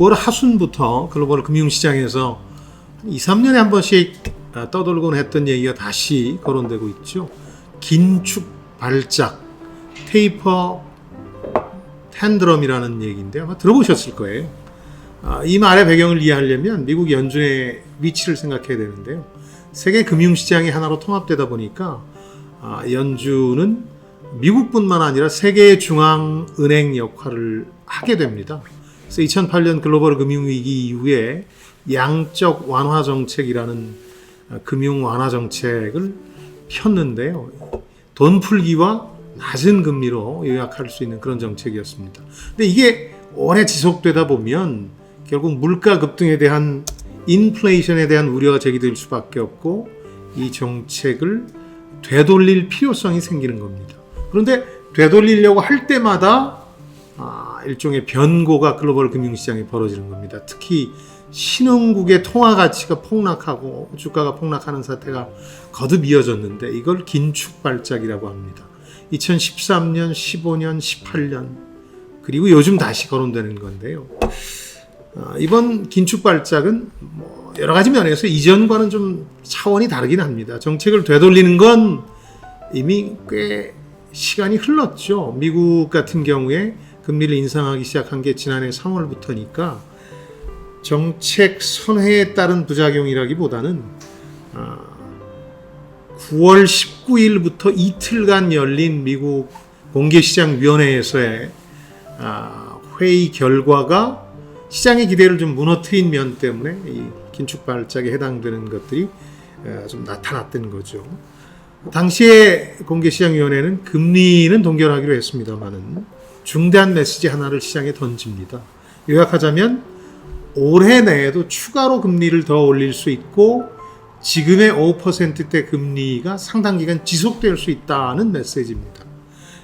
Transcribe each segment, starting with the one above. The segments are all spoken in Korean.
9월 하순부터 글로벌 금융시장에서 2, 3년에 한 번씩 아, 떠돌곤 했던 얘기가 다시 거론되고 있죠. 긴축 발작, 테이퍼 텐드럼이라는 얘기인데 아마 들어보셨을 거예요. 아, 이 말의 배경을 이해하려면 미국 연준의 위치를 생각해야 되는데요. 세계 금융시장이 하나로 통합되다 보니까 아, 연준은 미국뿐만 아니라 세계 중앙은행 역할을 하게 됩니다. 그래서 2008년 글로벌 금융위기 이후에 양적 완화 정책이라는 아, 금융 완화 정책을 폈는데요. 돈 풀기와 낮은 금리로 요약할 수 있는 그런 정책이었습니다. 근데 이게 오래 지속되다 보면 결국 물가 급등에 대한 인플레이션에 대한 우려가 제기될 수밖에 없고 이 정책을 되돌릴 필요성이 생기는 겁니다. 그런데 되돌리려고 할 때마다 아, 일종의 변고가 글로벌 금융시장에 벌어지는 겁니다. 특히 신흥국의 통화 가치가 폭락하고 주가가 폭락하는 사태가 거듭 이어졌는데 이걸 긴축 발작이라고 합니다. 2013년, 15년, 18년 그리고 요즘 다시 거론되는 건데요. 아, 이번 긴축 발작은 뭐 여러 가지 면에서 이전과는 좀 차원이 다르긴 합니다. 정책을 되돌리는 건 이미 꽤 시간이 흘렀죠. 미국 같은 경우에 금리를 인상하기 시작한 게 지난해 3월부터니까 정책 선회에 따른 부작용이라기보다는 아, 9월 19일부터 이틀간 열린 미국 공개시장위원회에서의 아, 회의 결과가 시장의 기대를 좀 무너뜨린 면 때문에 이 긴축 발작에 해당되는 것들이 에, 좀 나타났던 거죠. 당시에 공개시장위원회는 금리는 동결하기로 했습니다만은 중대한 메시지 하나를 시장에 던집니다. 요약하자면 올해 내에도 추가로 금리를 더 올릴 수 있고 지금의 5%대 금리가 상당 기간 지속될 수 있다는 메시지입니다.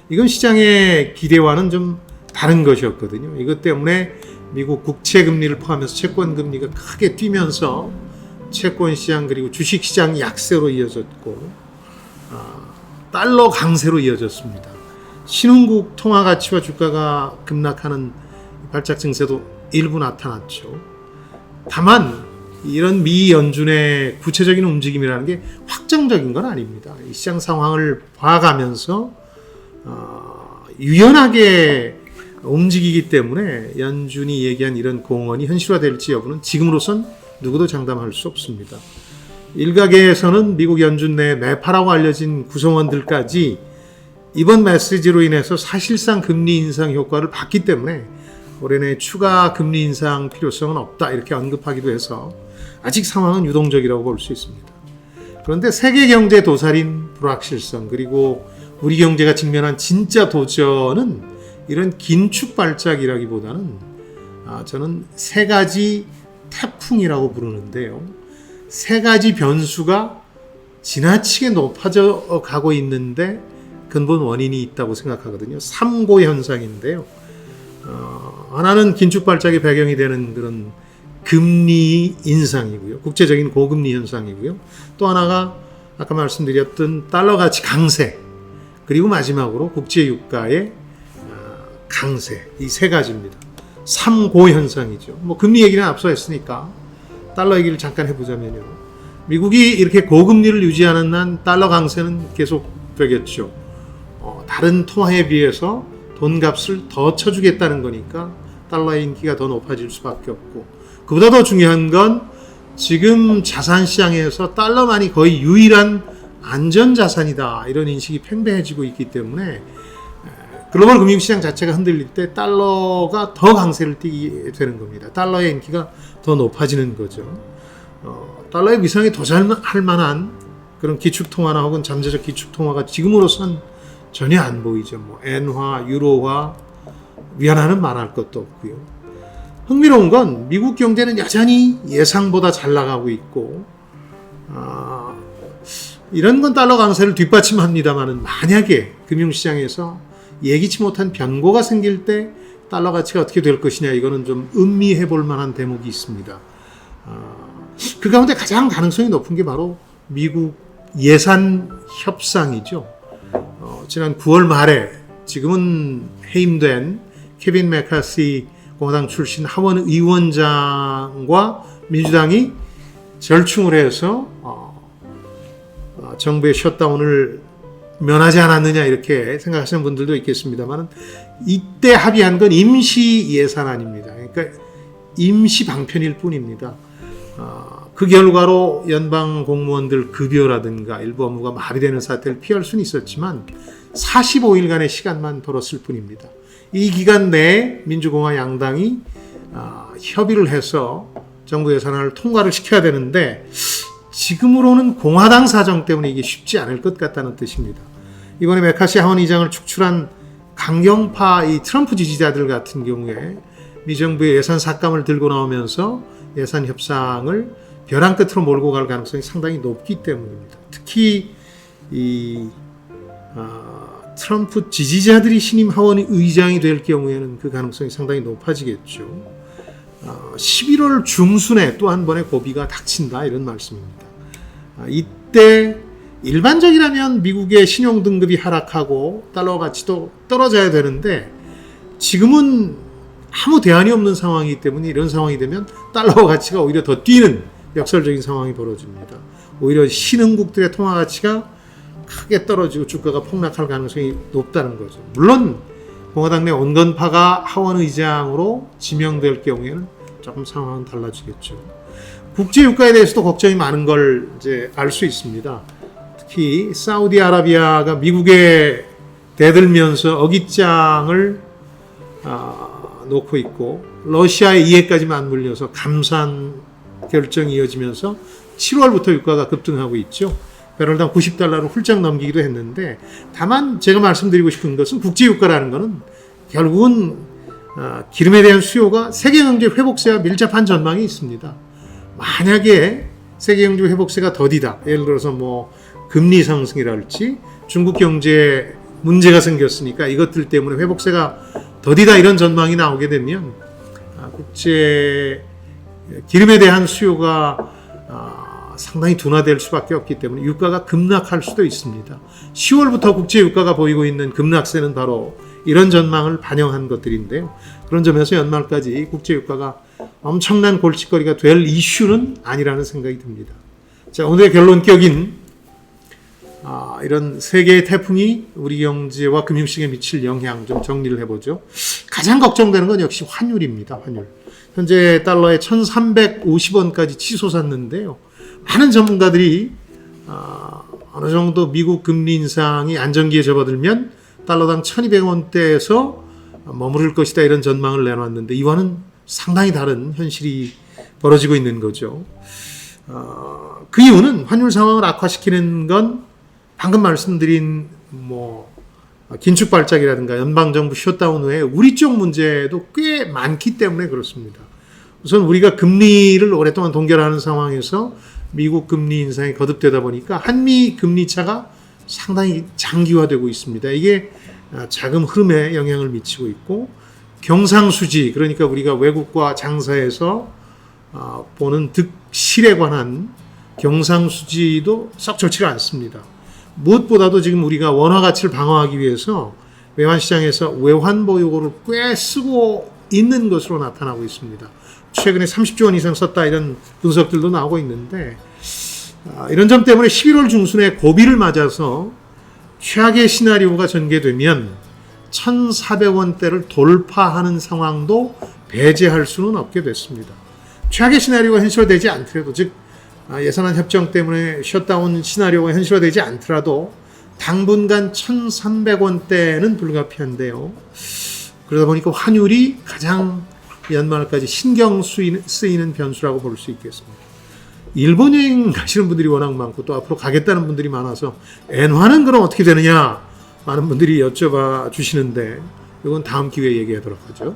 이건 시장의 기대와는 좀 다른 것이었거든요. 이것 때문에 미국 국채 금리를 포함해서 채권 금리가 크게 뛰면서 채권 시장 그리고 주식 시장 약세로 이어졌고 아, 달러 강세로 이어졌습니다. 신흥국 통화 가치와 주가가 급락하는 발작 증세도 일부 나타났죠. 다만 이런 미 연준의 구체적인 움직임이라는 게 확정적인 건 아닙니다. 이 시장 상황을 봐가면서 어, 유연하게 움직이기 때문에 연준이 얘기한 이런 공언이 현실화될지 여부는 지금으로선 누구도 장담할 수 없습니다. 일각에서는 미국 연준 내 매파라고 알려진 구성원들까지 이번 메시지로 인해서 사실상 금리 인상 효과를 봤기 때문에 올해 내 추가 금리 인상 필요성은 없다 이렇게 언급하기도 해서 아직 상황은 유동적이라고 볼 수 있습니다. 그런데 세계 경제 도살인 불확실성 그리고 우리 경제가 직면한 진짜 도전은 이런 긴축 발작이라기보다는 아, 저는 세 가지 태풍이라고 부르는데요. 세 가지 변수가 지나치게 높아져 가고 있는데 근본 원인이 있다고 생각하거든요. 삼고 현상인데요. 어, 하나는 긴축 발작의 배경이 되는 그런 금리 인상이고요. 국제적인 고금리 현상이고요. 또 하나가 아까 말씀드렸던 달러 가치 강세. 그리고 마지막으로 국제 유가의 어, 강세. 이 세 가지입니다. 삼고 현상이죠. 뭐 금리 얘기는 앞서 했으니까 달러 얘기를 잠깐 해보자면요. 미국이 이렇게 고금리를 유지하는 한 달러 강세는 계속 되겠죠. 어, 다른 통화에 비해서 돈값을 더 쳐주겠다는 거니까 달러의 인기가 더 높아질 수밖에 없고 그보다 더 중요한 건 지금 자산 시장에서 달러만이 거의 유일한 안전 자산이다 이런 인식이 팽배해지고 있기 때문에 글로벌 금융 시장 자체가 흔들릴 때 달러가 더 강세를 띠게 되는 겁니다. 달러의 인기가 더 높아지는 거죠. 어, 달러의 위상에 도전할 만한 그런 기축통화나 혹은 잠재적 기축통화가 지금으로선 전혀 안 보이죠. 뭐 엔화, 유로화, 위안화는 말할 것도 없고요. 흥미로운 건 미국 경제는 여전히 예상보다 잘 나가고 있고 아, 이런 건 달러 강세를 뒷받침합니다만은 만약에 금융시장에서 예기치 못한 변고가 생길 때 달러 가치가 어떻게 될 것이냐 이거는 좀 음미해 볼 만한 대목이 있습니다. 아, 그 가운데 가장 가능성이 높은 게 바로 미국 예산 협상이죠. 어, 지난 9월 말에 지금은 해임된 케빈 메카시 공화당 출신 하원 의원장과 민주당이 절충을 해서 어, 어, 정부의 셧다운을 면하지 않았느냐 이렇게 생각하시는 분들도 있겠습니다만 이때 합의한 건 임시 예산안입니다. 그러니까 임시 방편일 뿐입니다. 어, 그 결과로 연방 공무원들 급여라든가 일부 업무가 마비되는 사태를 피할 수는 있었지만 45일간의 시간만 벌었을 뿐입니다. 이 기간 내에 민주공화 양당이 아, 협의를 해서 정부 예산안을 통과를 시켜야 되는데 지금으로는 공화당 사정 때문에 이게 쉽지 않을 것 같다는 뜻입니다. 이번에 메카시 하원 의장을 축출한 강경파 이 트럼프 지지자들 같은 경우에 미 정부의 예산 삭감을 들고 나오면서 예산 협상을 벼랑 끝으로 몰고 갈 가능성이 상당히 높기 때문입니다. 특히 이 아, 트럼프 지지자들이 신임 하원 의장이 될 경우에는 그 가능성이 상당히 높아지겠죠. 어, 11월 중순에 또 한 번의 고비가 닥친다 이런 말씀입니다. 아, 이때 일반적이라면 미국의 신용 등급이 하락하고 달러 가치도 떨어져야 되는데 지금은 아무 대안이 없는 상황이기 때문에 이런 상황이 되면 달러 가치가 오히려 더 뛰는 역설적인 상황이 벌어집니다. 오히려 신흥국들의 통화 가치가 크게 떨어지고 주가가 폭락할 가능성이 높다는 거죠. 물론 공화당 내 온건파가 하원 의장으로 지명될 경우에는 조금 상황은 달라지겠죠. 국제 유가에 대해서도 걱정이 많은 걸 이제 알 수 있습니다. 특히 사우디아라비아가 미국에 대들면서 어깃장을 아, 놓고 있고 러시아의 이해까지만 물려서 감산 결정이 이어지면서 7월부터 유가가 급등하고 있죠. 배럴당 90달러를 훌쩍 넘기기도 했는데 다만 제가 말씀드리고 싶은 것은 국제 유가라는 것은 결국은 어, 기름에 대한 수요가 세계 경제 회복세와 밀접한 전망이 있습니다. 만약에 세계 경제 회복세가 더디다. 예를 들어서 뭐 금리 상승이랄지 중국 경제에 문제가 생겼으니까 이것들 때문에 회복세가 더디다 이런 전망이 나오게 되면 아, 국제 기름에 대한 수요가 아, 상당히 둔화될 수밖에 없기 때문에 유가가 급락할 수도 있습니다. 10월부터 국제 유가가 보이고 있는 급락세는 바로 이런 전망을 반영한 것들인데요. 그런 점에서 연말까지 국제 유가가 엄청난 골칫거리가 될 이슈는 아니라는 생각이 듭니다. 자, 오늘의 결론격인 아, 이런 세계의 태풍이 우리 경제와 금융시장에 미칠 영향 좀 정리를 해보죠. 가장 걱정되는 건 역시 환율입니다. 환율. 현재 달러에 1,350원까지 치솟았는데요. 많은 전문가들이 아, 어느 정도 미국 금리 인상이 안정기에 접어들면 달러당 1,200원대에서 머무를 것이다 이런 전망을 내놨는데 이와는 상당히 다른 현실이 벌어지고 있는 거죠. 어, 그 이유는 환율 상황을 악화시키는 건 방금 말씀드린 뭐 긴축 발작이라든가 연방 정부 셧다운 후에 우리 쪽 문제도 꽤 많기 때문에 그렇습니다. 우선 우리가 금리를 오랫동안 동결하는 상황에서 미국 금리 인상이 거듭되다 보니까 한미 금리 차가 상당히 장기화되고 있습니다. 이게 자금 흐름에 영향을 미치고 있고 경상수지 그러니까 우리가 외국과 장사해서 어, 보는 득실에 관한 경상수지도 썩 좋지가 않습니다. 무엇보다도 지금 우리가 원화 가치를 방어하기 위해서 외환 시장에서 외환 보유고를 꽤 쓰고 있는 것으로 나타나고 있습니다. 최근에 30조 원 이상 썼다 이런 분석들도 나오고 있는데 아, 이런 점 때문에 11월 중순에 고비를 맞아서 최악의 시나리오가 전개되면 1,400원대를 돌파하는 상황도 배제할 수는 없게 됐습니다. 최악의 시나리오가 현실화되지 않더라도 즉 아, 예산안 협정 때문에 셧다운 시나리오가 현실화되지 않더라도 당분간 1,300원대는 불가피한데요. 그러다 보니까 환율이 가장 연말까지 신경 쓰이는 변수라고 볼 수 있겠습니다. 일본 여행 가시는 분들이 워낙 많고 또 앞으로 가겠다는 분들이 많아서 엔화는 그럼 어떻게 되느냐 많은 분들이 여쭤봐 주시는데 이건 다음 기회에 얘기하도록 하죠.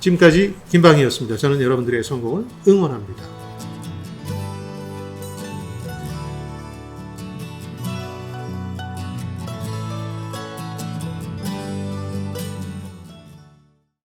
지금까지 김방이었습니다. 저는 여러분들의 성공을 응원합니다.